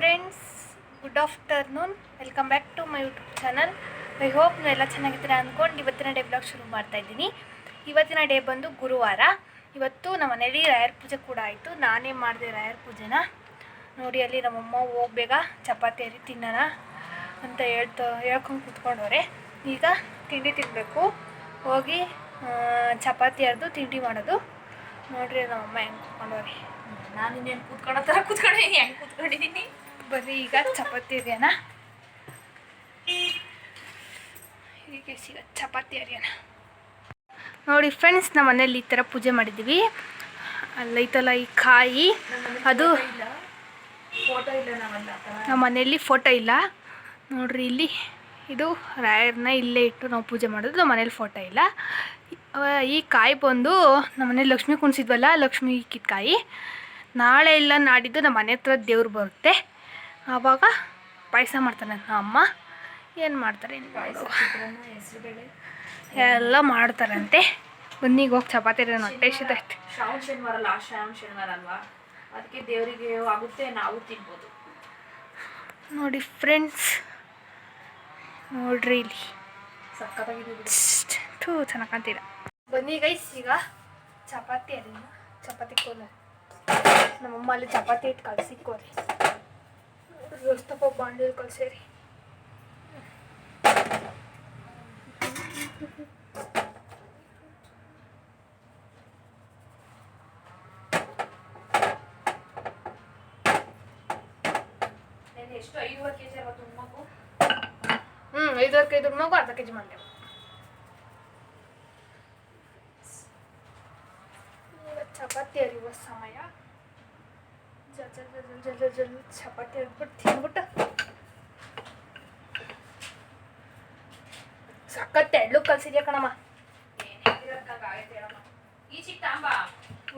Friends good afternoon welcome back to my YouTube channel I hope ನೀವೆಲ್ಲ ಚೆನ್ನಾಗಿದ್ದೀರಾ ಅಂದ್ಕೊಂಡು ಇವತ್ತಿನ ಡೇ ಬ್ಲಾಗ್ ಶುರು ಮಾಡ್ತಾ ಇದ್ದೀನಿ. ಇವತ್ತಿನ ಡೇ ಬಂದು ಗುರುವಾರ. ಇವತ್ತು ನಮ್ಮ ಮನೇಲಿ ರಾಯರ್ ಪೂಜೆ ಕೂಡ ಆಯಿತು. ನಾನೇ ಮಾಡಿದೆ ರಾಯರ್ ಪೂಜೆನ. ನೋಡಿ, ಅಲ್ಲಿ ನಮ್ಮಮ್ಮ ಹೋಗ್ಬೇಗ ಚಪಾತಿ ಅರಿ ತಿನ್ನೋಣ ಅಂತ ಹೇಳ್ತಾ, ಹೇಳ್ಕೊಂಡು ಕೂತ್ಕೊಂಡವ್ರೆ. ಈಗ ತಿಂಡಿ ತಿನ್ನಬೇಕು ಹೋಗಿ ಚಪಾತಿ ಅರ್ದು ತಿಂಡಿ ಮಾಡೋದು. ನೋಡ್ರಿ ನಮ್ಮಮ್ಮ ಹೆಂಗೆ ಕೂತ್ಕೊಂಡವ್ರೆ. ನಾನು ಇನ್ನೇನು ಕೂತ್ಕೊಳ್ಳೋ ಥರ ಕೂತ್ಕೊಂಡಿದ್ದೀನಿ ಹೆಂಗೆ ಕೂತ್ಕೊಂಡಿದ್ದೀನಿ ಬರೀ ಈಗ ಚಪಾತಿ ಅರಿಯೋಣ. ಹೀಗೆ ಸಿಗ ಚಪಾತಿ ಅರಿಯೋಣ. ನೋಡಿ ಫ್ರೆಂಡ್ಸ್ ನಮ್ಮ ಮನೇಲಿ ಈ ಥರ ಪೂಜೆ ಮಾಡಿದ್ದೀವಿ ಅಲ್ಲೈತಲ್ಲ ಈ ಕಾಯಿ ಅದು ನಮ್ಮ ಮನೆಯಲ್ಲಿ ಫೋಟೋ ಇಲ್ಲ. ನೋಡ್ರಿ ಇಲ್ಲಿ ಇದು ರಾಯರ್ನ ಇಲ್ಲೇ ಇಟ್ಟು ನಾವು ಪೂಜೆ ಮಾಡೋದು ನಮ್ಮ ಮನೇಲಿ ಫೋಟೋ ಇಲ್ಲ. ಈ ಕಾಯಿ ಬಂದು ನಮ್ಮ ಮನೇಲಿ ಲಕ್ಷ್ಮಿ ಕುಣಿಸಿದ್ವಲ್ಲ ಲಕ್ಷ್ಮಿ ಕಿತ್ಕಾಯಿ ಕಾಯಿ ನಾಳೆ ಇಲ್ಲ ನಾಡಿದ್ದು ನಮ್ಮ ಮನೆ ಹತ್ರ ದೇವ್ರು ಬರುತ್ತೆ. ಆವಾಗ ಪಾಯಸ ಮಾಡ್ತಾನೆ ನಮ್ಮ ಅಮ್ಮ. ಏನು ಮಾಡ್ತಾರೆ ಎಲ್ಲ ಮಾಡ್ತಾರಂತೆ. ಬನ್ನಿಗೆ ಹೋಗಿ ಚಪಾತಿ ಹೊಟ್ಟೆ ಇಷ್ಟೈತೆ ಶ್ರಾವಣ ಶನಿವಾರ ಅಲ್ಲ ಶ್ರಾವಣ ಶನಿವಾರ ಅಲ್ವಾ? ಅದಕ್ಕೆ ದೇವರಿಗೆ ಆಗುತ್ತೆ ನಾವು ತಿನ್ಬೋದು. ನೋಡಿ ಫ್ರೆಂಡ್ಸ್ ನೋಡ್ರಿ ಇಲ್ಲಿ. ಥೂ ಚೆನ್ನಾಗಿ ಕಾಣ್ತೀರ ಬನ್ನಿ ಗೈಸ್ ಈಗ ಚಪಾತಿ ಅಲ್ಲ ಚಪಾತಿ ಕೋಲ ನಮ್ಮಮ್ಮ ಅಲ್ಲಿ ಚಪಾತಿ ಇಟ್ಟು ಕಳ್ಸಿಕ್ಕೋರಿ ದೋಸ್ತಪ್ಪ ಬಾಂಡ್ಲಿ ಕಳ್ಸೇರಿ ನೆನ್ನೆ ಎಷ್ಟು ಐದುವರೆ ಕೆ ಜಿ ಅಲ್ವಾ ತುಂಬಕ್ಕೂ ಹ್ಞೂ ಐದುವರೆ ಕೆ ಜಿ ಮಗು ಅರ್ಧ ಕೆ ಜಿ ಮಾಡಿದೆವು ಈಗ ಚಪಾತಿ ಅರಿಯುವ ಸಮಯ ಚಪಾತಿ ಹಾಕ್ಬಿಟ್ಟು ತಿಂದ್ಬಿಟ್ಟು ಸಖತ್ ಎಳ್ಳು ಕಲ್ಸಿದ್ಯಾ ಕಣಮ್ಮ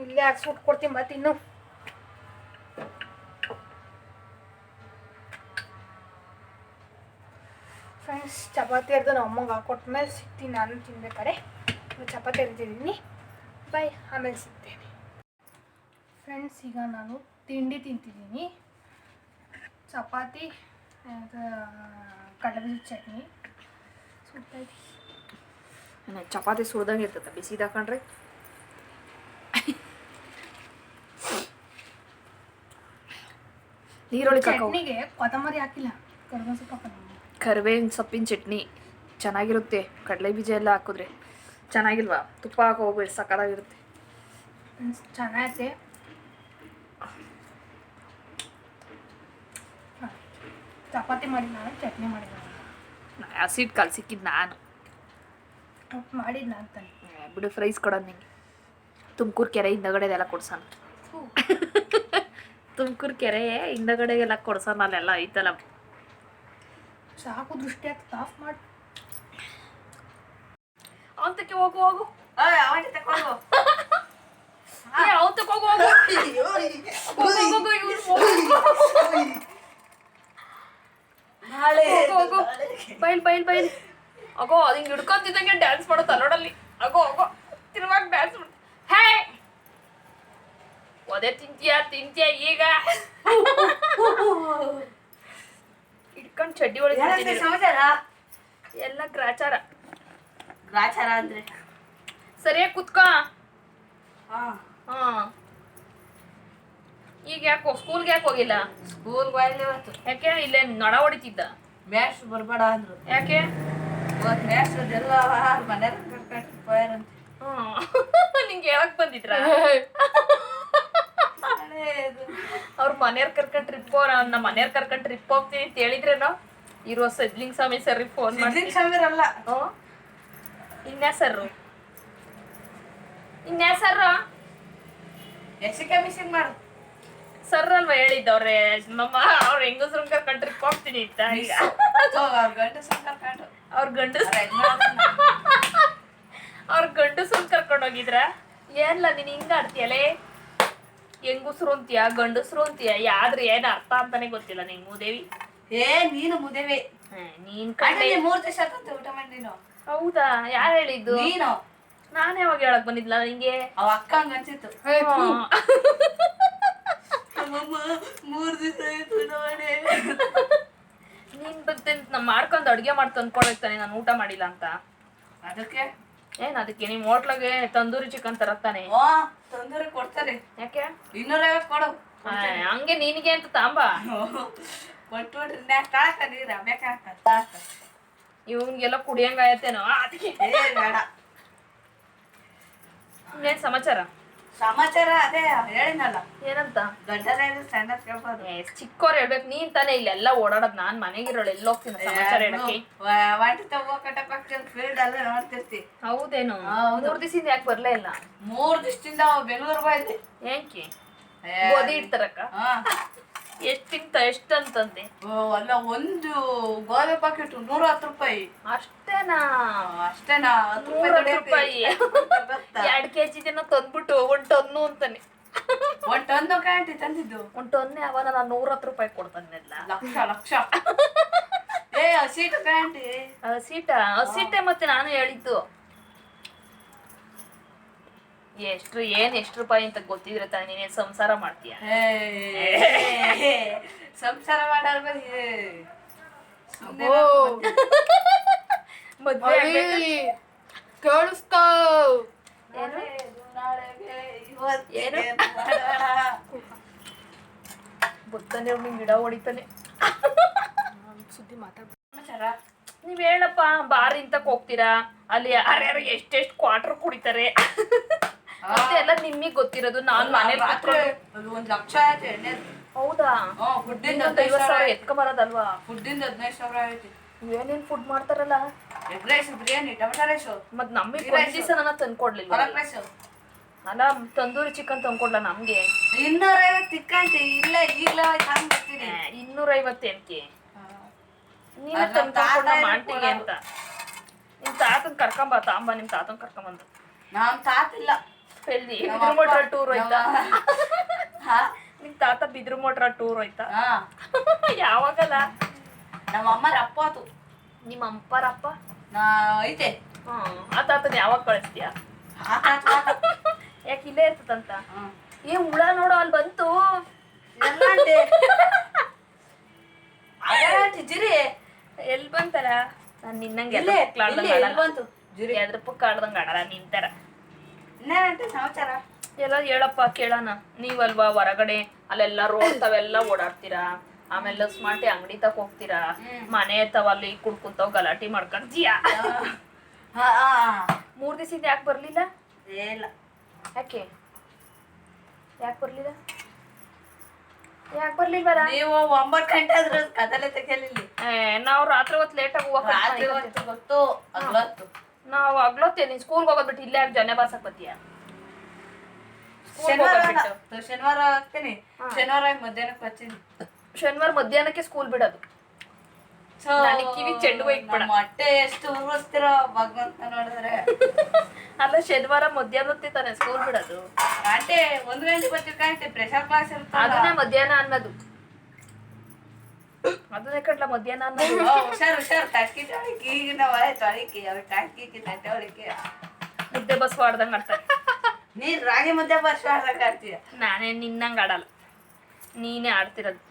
ಇಲ್ಲೇ ಹಾಕ್ಸ್ಬಿಟ್ಟು ಕೊಡ್ತೀನಿ ಮತ್ತೆ ಇನ್ನು ಫ್ರೆಂಡ್ಸ್ ಚಪಾತಿ ಅರ್ದು ನಮ್ಮ ಅಮ್ಮಗೆ ಹಾಕೊಟ್ಟ ಮೇಲೆ ಸಿಗ್ತೀನಿ, ನಾನು ತಿನ್ಬೇಕಾರೆ. ಚಪಾತಿ ಅರಿತಿದ್ದೀನಿ ಬಾಯ್, ಆಮೇಲೆ ಸಿಗ್ತೇನೆ. ಫ್ರೆಂಡ್ಸ್ ಈಗ ನಾನು ತಿಂಡಿ ತಿಂತಿದ್ದೀನಿ. ಚಪಾತಿ ಕಡಲ ಚಟ್ನಿ. ಸುಡ್ತಾ ಚಪಾತಿ ಸುಡ್ದಂಗೆ ಇರ್ತದೆ ಬಿಸಿ ತಕೊಂಡ್ರಿ ನೀರುಳ್ಳಿ ಚಟ್ನಿಗೆ ಕೊತ್ತಂಬರಿ ಹಾಕಿಲ್ಲ ಕರ್ಬೇವಿನ ಸೊಪ್ಪು ಕರಿಬೇವಿನ ಸೊಪ್ಪಿನ ಚಟ್ನಿ ಚೆನ್ನಾಗಿರುತ್ತೆ ಕಡಲೆ ಬೀಜ ಎಲ್ಲ ಹಾಕಿದ್ರೆ. ಚೆನ್ನಾಗಿಲ್ವಾ? ತುಪ್ಪ ಸಕ್ಕತ್ತಾಗಿರುತ್ತೆ ಫ್ರೆಂಡ್ಸ್ ಚೆನ್ನಾಗೈತೆ. ಚಪಾತಿ ಮಾಡಿದ ನಾನು ಚಟ್ನಿ ಮಾಡಿದ ಆಸಿಡ್ ಕಾಲು ಸಿಕ್ಕಿದ್ದು ನಾನು. ಉಪ್ಪು ಮಾಡಿದ್ ನಾನು ತಾನೆ. ಬಿಡು ಫ್ರೈಸ್ ಕೊಡೋದು ನಿಂಗೆ. ತುಮಕೂರು ಕೆರೆ ಹಿಂದಗಡೆದೆಲ್ಲ ಕೊಡ್ಸೋಣ. ತುಮಕೂರು ಕೆರೆ ಹಿಂದಗಡೆಗೆಲ್ಲ ಕೊಡ್ಸೋಣ ಅಲ್ಲೆಲ್ಲ ಐತಲ್ಲ. ಸಾಕು ದೃಷ್ಟಿ ಆಗ್ತದೆ ಆಫ್ ಮಾಡಿ. ಅವತ್ತಕ್ಕೆ ಹೋಗು ಹೋಗು. ಏ, ಅವತ್ತಕ್ಕೆ ಹೋಗು. ಹೋಗು ಹೋಗು, ಹೋಗು, ಇವ್ರು ಬೈಲ್ ಬೈಲ್ ಬೈಲ್ ಅಗೋ. ಅದು ಹಿಂಗೆ ಹಿಡ್ಕೊಂತಿದ್ದಂಗೆ ಡ್ಯಾನ್ಸ್ ಮಾಡೋ ತಲೋಡಲ್ಲಿ. ಅಗೋ ಅಗೋ. ತಿರುವಾಗ ಡ್ಯಾನ್ಸ್ ಮಾಡು ಹೇ! ಒದೆ ತಿಂತೀಯ ತಿಂತೀಯ ಈಗ? ಹಿಡ್ಕೊಂಡು ಚಡ್ಡಿ ಒಳಗೆ ಎಲ್ಲ ಗ್ರಾಚಾರ. ಗ್ರಾಚಾರ ಅಂದ್ರೆ? ಸರಿಯಾಗಿ ಕುತ್ಕೋ. ಹಾ. ಹಾ. ಈಗ ಯಾಕೋ ಸ್ಕೂಲ್ಗೆ ಯಾಕೆ ಹೋಗಿಲ್ಲ? ಸ್ಕೂಲ್ ಹೋಯ್ಲಿ ಇವತ್ತು. ಯಾಕೆ? ಇಲ್ಲೇ ನಡ ಹೊಡಿತಿದ್ದ. ಮ್ಯಾಶ್ ಬರ್ಬೇಡ ಅಂದ್ರು. ಯಾಕೆ? ಇವತ್ತು ಎಲ್ಲ ಮನೆಯವ್ರ ಕರ್ಕೊಂಡು ಹೋಯಾರಂತೆ ಹ್ಮ್. ನಿಂಗೆ ಹೇಳಕ್ ಬಂದಿದ್ರ. ಅವ್ರ ಮನೆಯವ್ರ ಕರ್ಕೊಂಡು ಟ್ರಿಪ್ ನಮ್ಮ ಮನೆಯವ್ರ ಕರ್ಕೊಂಡು ಟ್ರಿಪ್ ಹೋಗ್ತೀನಿ ಅಂತ ಹೇಳಿದ್ರೇನೋ? ಇರೋ ಸಜ್ಲಿಂಗ್ ಸ್ವಾಮಿ ಸರ್ ಫೋನ್ ಮಾಡಿ ಸಮೀರ್ ಅಲ್ಲ ಇನ್ಯಾ ಸರ್ ಇನ್ಯಾ ಸರ್ ಎಸ್ ಮಿಷಿನ್ ಮಾಡು. ಸರ್ ಅಲ್ವಾ ಹೇಳಿದ್ದವ್ರೆ? ನಮ್ಮ ಅವ್ರ ಹೆಂಗಸ್ರನ್ ಕರ್ಕೊಂಡ್ ಟ್ರಿಪ್ ಹೋಗ್ತೀನಿ ಅಂತ ಈಗ. ಅವ್ರ ಗಂಡ ಕರ್ಕೊಂಡು ಅವ್ರ ಗಂಡಸ್ ಅವ್ರ ಗಂಡಸ್ರನ್ ಕರ್ಕೊಂಡ್ ಹೋಗಿದ್ರ ಏನ್ಲ ನೀನ್ ಹಿಂಗ ಆಡ್ತೀಯಲೇ? ಹೆಂಗುಸ್ರು ಅಂತೀಯ ಗಂಡಸ್ರು ಅಂತೀಯ ಯಾವ್ದ್ರ ಏನ್ ಅರ್ಥ ಅಂತಾನೆ ಗೊತ್ತಿಲ್ಲ ನಿಂಗ್ ಮೂದೇವಿ. ಏ ನೀನು ಮುದೇವಿ. ನೀನ್ ಕಂಡೆ ಮೂರ್ ದಿವಸ ಊಟ ಮಾಡಿನೋ ಹೌದಾ? ಯಾರು ಹೇಳಿದ್ದು? ನೀನು. ನಾನ್ ಯಾವಾಗ ಹೇಳಕ್ ಬಂದಿದ್ಲ ನಿಂಗೆ? ಅವ ಅಕ್ಕ ಹಂಗ ಅನ್ಸಿತ್ತು. ನಮ್ಮಮ್ಮ ಮೂರ್ ದಿವಸ ಆಯ್ತು ನೋಡಿ. ನೀನ್ ಮಾಡ್ಕೊಂಡ್ ಅಡ್ಗೆ ಮಾಡಿ ನಾನು ಊಟ ಮಾಡಿಲ್ಲ ಅಂತ. ಅದಕ್ಕೆ? ಏನ್ ಅದಕ್ಕೆ? ನಿಮ್ ಹೋಟ್ಲಾಗೆ ತಂದೂರಿ ಚಿಕನ್ ತರತ್ತಾನೆ ಓ ಕೊಡ್ತಾನೆ. ಕೊಡ್ತಾರೆ ಯಾಕೆ? ಇನ್ನೂರೈವತ್ತು ಕೊಡು. ಹಂಗೆ ನಿನಗೆ ಅಂತ ತಾಂಬ. ಕೊಟ್ಟು ಬಿಡ್ರಿ. ನಾ ಕಾಳಕ ನೀರ? ಬೇಕಾಗ್ತದ ಕುಡಿಯಂಗಾಯತ್ತೇನೋ? ಅದಕ್ಕೆ. ಏ ಬೇಡ. ಇನ್ನೇನ್ ಸಮಾಚಾರ? ಸಮಾಚಾರ ಅದೇ ಹೇಳಿನಲ್ಲ ಏನಂತ? ದೊಡ್ಡದೇನು ಸಣ್ಣ ಕೇಳ್ಬೋದು ಚಿಕ್ಕೋರ್ ಹೇಳ್ಬೇಕು ನೀನ್ ತಾನೇ ಇಲ್ಲೆಲ್ಲ ಓಡಾಡೋದ್ ನಾನ್ ಮನೆಗಿರೋಳು ಎಲ್ಲ ಹೋಗ್ತೀನಿ ಸಮಾಚಾರ ಹೇಳಕ್ಕೆ? ವಾಟಿ ತಗೋ ಪಕ್ಕದ ಫೀಲ್ಡ್ ಅಲ್ಲ ನೋಡ್ತಿರ್ತಿ. ಹೌದೇನು? ಹೌದು. ಮೂರ್ ದಿವಸದಿಂದ ಯಾಕೆ ಬರ್ಲೇ ಇಲ್ಲ? ಮೂರ್ ದಿವಸದಿಂದ ಬೆಂಗಳೂರು ಬಂದೆ ಏನ್ಕಿ? ಓದಿ ಇಡ್ತಾರಕ್ಕ? ಹಾ. ಎಷ್ಟ್ ತಿಂತ ಎಷ್ಟ್ ಅಂತಂದೆ ಓ, ಅಲ್ಲ ಒಂದು ಗೋಧಿ ಪಾಕೆಟ್ ನೂರ ಹತ್ತು ರೂಪಾಯಿ. ಅಷ್ಟೇನಾ? ಅಷ್ಟೇನಾ? ಹತ್ತು ರೂಪಾಯಿ ಎರಡು ಎರಡ್ ಕೆಜಿ ಜನ ತಂದ್ಬಿಟ್ಟು ಒಂದ್ ಟನ್ನು ಅಂತಾನೆ. ಒಂಟೊಂದು ಟೊಂದು ಕ್ಯಾಂಟಿ ತಂದಿದ್ದು? ಒಂಟೊನ್ನೆ ಅವ ನಾನು ನೂರ ಹತ್ತು ರೂಪಾಯಿ ಕೊಡ್ತಾನೆ ಲಕ್ಷ ಲಕ್ಷ. ಏ ಸೀಟು ಕ್ಯಾಂಟಿ ಸೀಟ ಸೀಟೆ ಮತ್ತೆ ನಾನು ಹೇಳಿದ್ದು. ಎಷ್ಟು ಏನ್ ಎಷ್ಟು ರೂಪಾಯಿ ಅಂತ ಗೊತ್ತಿದ್ರೆ ತಾನೆ ನೀನೇನ್ ಸಂಸಾರ ಮಾಡ್ತೀಯ? ಸಂಸಾರ ಮಾಡಾರ. ಕೇಳಿಸ್ಕೋ. ಗೊತ್ತಾನೆ ಅವ್ನಿಗೆ ಗಿಡ ಹೊಡಿತಾನೆ. ಸುದ್ದಿ ಮಾತಾಡ್ತಾರ ನೀವ್ ಹೇಳಪ್ಪ ಬಾರ್ ಇಂತಕ್ ಹೋಗ್ತೀರಾ? ಅಲ್ಲಿ ಯಾರ್ಯಾರು ಎಷ್ಟೆಷ್ಟು ಕ್ವಾರ್ಟರ್ ಕುಡಿತಾರೆ? ಮತ್ತೆ ಎಲ್ಲ ನಿಮಗೆ ಗೊತ್ತಿರೋದು ನಾನ್ ಮನೆ ಒಂದ್ ಲಕ್ಷ ಆಯ್ತು ಎಣ್ಣೆ. ಹೌದಾ? ಇನ್ನೊಂದ್ ಹದಿನೈದು ಐವತ್ ಸಾವಿರ ಎತ್ಕೊ ಬರೋದಲ್ವಾ? ಫುಡ್ಡಿಂದ ಹದಿನೈದು ಸಾವಿರ ಆಯ್ತು. ಏನೇನ್ ಫುಡ್ ಮಾಡ್ತಾರಲ್ಲ? Egg rice biryani tomato rice ಮತ್ ನಮಗೆ ರೈಸ್. ದಿವಸ ನನ್ನ ತಂದ್ಕೊಡ್ಲಿಲ್ಲ. ಪಲಕ್ ರೈಸು ಅಲ್ಲ ತಂದೂರಿ ಚಿಕನ್ ತಂದ್ಕೊಡ್ಲ ನಮ್ಗೆ. ಇನ್ನೂರೈವತ್ತು ತಿಕ್ಕಂತೆ ಇಲ್ಲ ಈಗಲ ಹಂಗೆ ಬರ್ತೀನಿ. ಇನ್ನೂರ ಐವತ್ತೇನ್ಕೆ ನೀನೇ ಅದ್ ನಮ್ ತಾತ ತಂದ್ಕೊಡ್ ಕೊಡೋರು. ಅಂತ. ನಿಮ್ ತಾತನ್ ಕರ್ಕೊಂಬ ತಾಂಬ ನಿಮ್ ತಾತನ್ ಕರ್ಕೊಂಬಂದ್. ನಮ್ ತಾತಿಲ್ಲ. ಎಲ್ಲಿ? ಬಿದ್ರು ಮೋಟ್ರ ಟೂರ್ ಹೋಯ್ತಾ? ನಿಮ್ ತಾತ ಬಿದ್ರು ಮೋಟ್ರ ಟೂರ್ ಹೋಯ್ತಾ? ಹಾ. ಯಾವಾಗಲ್ಲ? ನಮ್ಮ ಅಮ್ಮರ ಅಪ್ಪ ಆತು ನಿಮ್ಮ ಅಪ್ಪ? ನಾ ಐತೆ. ಹ್ಮ್. ಆ ತಾತನ ಯಾವಾಗ ಕಳಿಸ್ತೀಯ. ಯಾಕೆ ಇಲ್ಲೇ ಇರ್ತದಂತ. ಏ ಹುಳ ನೋಡು ಅಲ್ಲಿ ಬಂತು. ಎಲ್ಲ ಜಿರಿ. ಎಲ್ ಬಂತಲ್ಲ? ನಾನು ನಿನ್ನಂಗೆ ಎಲ್ಲ ಎಲ್ಲಿ ಬಂತು? ಜಿರಿ. ಅದ್ರ ಪಕ್ಕ ಆಡ್ದಂಗ ಆಡಲ್ಲ ನಿಂತರ ಇನ್ನೇನಂತೆ ಸಮಾಚಾರ? ಎಲ್ಲ ಹೇಳಪ್ಪ ಕೇಳೋಣ. ನೀವಲ್ವಾ ಹೊರಗಡೆ? ಅಲ್ಲೆಲ್ಲ ರೋಡ್ ತಾವೆಲ್ಲ ಓಡಾಡ್ತೀರಾ? ಆಮೇಲೆ ಸ್ಮಾರ್ಟಿ ಅಂಗಡಿ ತಕ ಹೋಗ್ತೀರಾ. ಮನೆ ತಾವ ಅಲ್ಲಿ ಕುಡ್ಕುಂತಾವ್ ಗಲಾಟಿ ಮಾಡ್ಕೊಂತೀಯಾ ಮೂರ್ ದಿವಸ ದಿವಸದಿಂದ ಯಾಕೆ ಬರ್ಲಿಲ್ಲ? ಇಲ್ಲ. ಯಾಕೆ? ಯಾಕೆ ಬರ್ಲಿಲ್ಲ? ಯಾಕೆ ಬರ್ಲಿಲ್ವಲ್ಲ ನೀವು ಒಂಬತ್ತು ಗಂಟೆ ಆದ್ರೆ ಕದಲೆ ತೆಗಿಯಲಿಲ್ಲ. ನಾವು ರಾತ್ರಿ ಹೊತ್ತು ಲೇಟ್ ಆಗಿ ರಾತ್ರಿ ಹೊತ್ತು ಗೊತ್ತು ನಾವ್ ಅಗ್ಲತ್ತೇ ನೀನ್ ಸ್ಕೂಲ್ಗೆ ಹೋಗೋದ್ ಬಿಟ್ಟು ಇಲ್ಲೇ ಯಾಕೆ ಜನ ಬಾರ್ಸಕ್ ಬತ್ತೀಯ ಶನಿವಾರ ಅಲ್ಲ. ಶನಿವಾರ ಹಾಕ್ತೀನಿ ಶನಿವಾರ ಮಧ್ಯಾಹ್ನಕ್ಕೆ ಬರ್ತೀನಿ. ಶನಿವಾರ ಮಧ್ಯಾಹ್ನಕ್ಕೆ ಸ್ಕೂಲ್ ಬಿಡೋದು. ಸೊ ನನಗ್ ಕಿವಿಗ್ ಚೆಂಡು ಹೂ ಇಕ್ಬೇಡ. ನಮ್ಮ ಹೊಟ್ಟೆ ಎಷ್ಟು ಉರಿಸ್ತಿರೋ ಭಗವಂತ ನೋಡಿದ್ರೆ. ಅಲ್ಲ ಶನಿವಾರ ಮಧ್ಯಾಹ್ನ ತಾನೆ ಸ್ಕೂಲ್ ಬಿಡೋದು. ಆಂಟಿ ಒಂದ್ ಗಂಟೆ ಬರ್ತೀವಿ ಕಾಂಟಿ. ಪ್ರೆಷರ್ ಕ್ಲಾಸ್ ಇರ್ತಲ್ಲ ಅದನ್ನೇ ಮಧ್ಯಾಹ್ನ ಅನ್ನೋದು. ಅದನ್ನೇ ಕಟ್ಟಲ ಮಧ್ಯಾಹ್ನ ಹುಷಾರು ಹುಷಾರ್. ಹುಷಾರ್ ಟಕ್ಕಿ ತೊಳಿಕೆ ಈಗಿನ ಆಯ್ತು ಅಳಿಕೆ ಅವ್ರ ಟಕ್ಕಿ ತಟ್ಟೆ ಹೊಳಿಕೆ ಮುದ್ದೆ ಬಸ್ ಆಡ್ದಂಗ್ ಆಡ್ತಾರೆ. ನೀನ್ ರಾಗಿ ಮುದ್ದೆ ಬಸ್ ಆಡ್ದಾಗ ಆಡ್ತೀಯ? ನಾನೇ ನಿನ್ನಂಗ ಆಡಲ್ಲ. ನೀನೇ ಆಡ್ತಿರೋದು.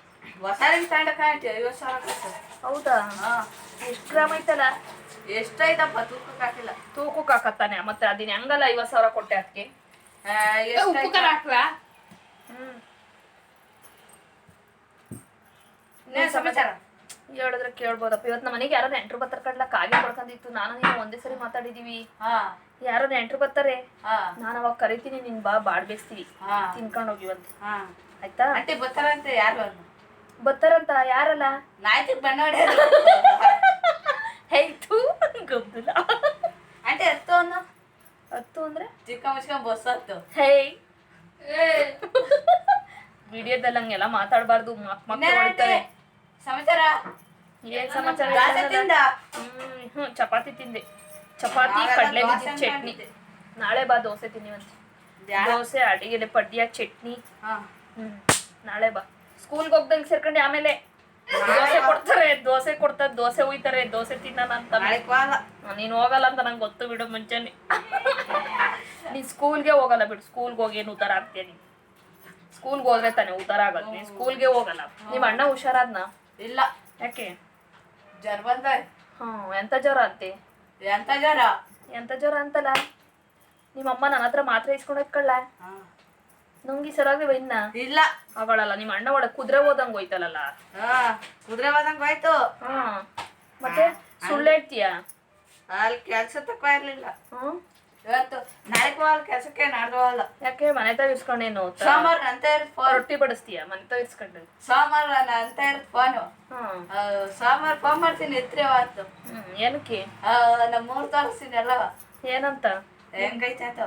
ಹೊಸಾರಿಗೆ ತಾಂಡ ಕಾಂಟಿ ಐವತ್ತು ಸಾವಿರ ಹೌದಾ? ಹಾ. ಎಷ್ಟು ಗ್ರಾಮ್ ಐತಲ್ಲ? ಎಷ್ಟಾಯ್ತಪ್ಪ ತೂಕಕ್ಕೆ ಹಾಕಿಲ್ಲ. ತೂಕಕ್ಕೆ ಹಾಕತ್ತಾನೆ. ಮತ್ತೆ ಅದನ್ನ ಹೆಂಗಲ್ಲ ಐವತ್ ಸಾವಿರ ಕೊಟ್ಟೆ ಅದಕ್ಕೆ ಆ, ಎಷ್ಟಾಯ್ತು? ಹ್ಮ್. ಇನ್ನೇನ್ ಸಮಾಚಾರ? ಹೇಳಿದ್ರೆ ಕೇಳ್ಬೋದಪ್ಪ. ಇವತ್ತು ನಮ್ಮ ಮನೆಗೆ ಯಾರೋ ನೆಂಟ್ರು ಬರ್ತಾರ ಕಡ್ಲ ಕಾಗೆ ಕೊಡ್ಕೊಂಡಿತ್ತು ನಾನು ನೀವು ಒಂದೇ ಸರಿ ಮಾತಾಡಿದೀವಿ. ಹಾ. ಯಾರೋ ನೆಂಟ್ರು ಬರ್ತಾರೆ. ಹಾ. ನಾನು ಅವಾಗ ಕರಿತೀನಿ ನಿನ್ ಬಾ ಬಾಡ್ ಬೇಯಿಸ್ತೀವಿ ಹಾ. ತಿನ್ಕೊಂಡು ಹೋಗಿವಂತ ಹಾ. ಆಯ್ತಾ? ಅಂತ ಯಾರು ಅವ್ರು? ಬರ್ತಾರಂತ ಯಾರಲ್ಲ? ನಾಯ್ತಿ ಬಣ್ಣ. ಹೈತು ಗೊತ್ತಿಲ್ಲ. ಆಂಟಿ ಹತ್ತು ಅನ್ನು ಹತ್ತು ಅಂದ್ರೆ? ಚಿಕ್ಕ ಮುಚ್ಕ ಬಸ್ ಹತ್ತು. ಹೇ ವಿಡಿಯೋದಲ್ಲಿ ಹಂಗೆಲ್ಲ ಮಾತಾಡಬಾರ್ದು. ಮಕ್ ಆಂಟಿ? ಸಮಾಚಾರ? ಏನ್ ಸಮಾಚಾರ? ತಿಂದ? ಹ್ಮ್ ಹ್ಮ್ ಚಪಾತಿ ತಿಂದೆ. ಚಪಾತಿ ನಾವೆಲ್ಲ ಕಡಲೆ ದೋಸೆ ಬೀಜದ ಚಟ್ನಿ. ನಾಳೆ ಬಾ ದೋಸೆ ತಿನ್ನಿವಂತೆ. ದ್ಯಾ- ದೋಸೆ ಅಡಿಗೆಲೆ ಪಡ್ಯ ಚಟ್ನಿ. ಹಾ. ಹ್ಮ್ ನಾಳೆ ಬಾ. ಸ್ಕೂಲ್ಗೆ ಹೋಗ್ದಂಗೆ ಸೇರ್ಕೊಂಡೆ ಆಮೇಲೆ. ದೋಸೆ ಕೊಡ್ತಾರೆ ದೋಸೆ ಕೊಡ್ತಾರೆ ದೋಸೆ ಉಯ್ತಾರೆ ದೋಸೆ ತಿನ್ನೋಣ ಅಂತ ನಾಳೆ ಬರಲ್ಲ. ನೀನ್ ಹೋಗಲ್ಲ ಅಂತ ನಂಗೆ ಗೊತ್ತು ಬಿಡು ಮುಂಚೆನೆ. ನೀನ್ ಸ್ಕೂಲ್ಗೆ ಹೋಗಲ್ಲ ಬಿಡು. ಸ್ಕೂಲ್ಗೆ ಹೋಗಿ ಏನು ಉತ್ತರ ಆಗ್ತೀಯ ನೀನ್? ಸ್ಕೂಲ್ಗೆ ಹೋದ್ರೆ ತಾನೆ ಉತ್ತರ ಆಗೋದು ನೀನ್ ಸ್ಕೂಲ್ಗೆ ಹೋಗಲ್ಲ. ನಿಮ್ಮ ಅಣ್ಣ ಹುಷಾರಾದ್ನ? ಇಲ್ಲ. ಯಾಕೆ? ಜ್ವರ ಬಂದ ಹ್ಮ್ ಎಂತ ಜ್ವರ ಅಂತೆ? ಎಂತ ಜ್ವರ? ಎಂತ ಜ್ವರ ಅಂತಲ್ಲ? ನಿಮ್ಮಮ್ಮ ನನ್ನ ಹತ್ರ ಮಾತ್ರೆ ಇಸ್ಕೊಂಡು ಹೋಗ್ಕೊಳ್ಳ. ನುಂಗಿ ಸರಾಗಿ ಇನ್ನ. ಇಲ್ಲ. ಅವಳಲ್ಲ ನಿಮ್ಮ ಅಣ್ಣ ಒಳಗೆ ಕುದುರೆ ಹೋದಂಗೆ ಹೋಯ್ತಲ್ಲ ಕುದುರೆ ಹೋದಂಗೆ ಹೋಯ್ತು. ಹ್ಮ್ ಮತ್ತೆ ಸುಳ್ಳು ಹೇಳ್ತೀಯ? ಅಲ್ಲಿ ಕೆಲ್ಸ ತಕ್ಕ ಇರ್ಲಿಲ್ಲ. ಹ್ಮ್ ಇವತ್ತು ನಾಳೆ ಹೋಗಲ್ಲ ಕೆಲಸಕ್ಕೆ ನಾಡ್ದು ಹೋಗಲ್ಲ ಯಾಕೆ ಮನೆ ತಾವ್ ಇಸ್ಕೊಂಡೇನು? ಸೋಮವಾರ ಅಂತ ಫೋನ್ ರೊಟ್ಟಿ ಬಡಿಸ್ತೀಯ? ಮನೆ ತಾವ್ ಇಸ್ಕೊಂಡು ಸೋಮವಾರ ಅಂತ ಇರ್ ಫೋನು ಸೋಮವಾರ ಫೋನ್ ಮಾಡ್ತೀನಿ ಅವತ್ತು ಹ್ಮ್ ಏನಕ್ಕೆ? ನಮ್ಮ ಮೂರ್ ತೋರಿಸ್ತೀನಿ ಎಲ್ಲ ಏನಂತ? ಹೆಂಗೈತೆ ಅಂತ.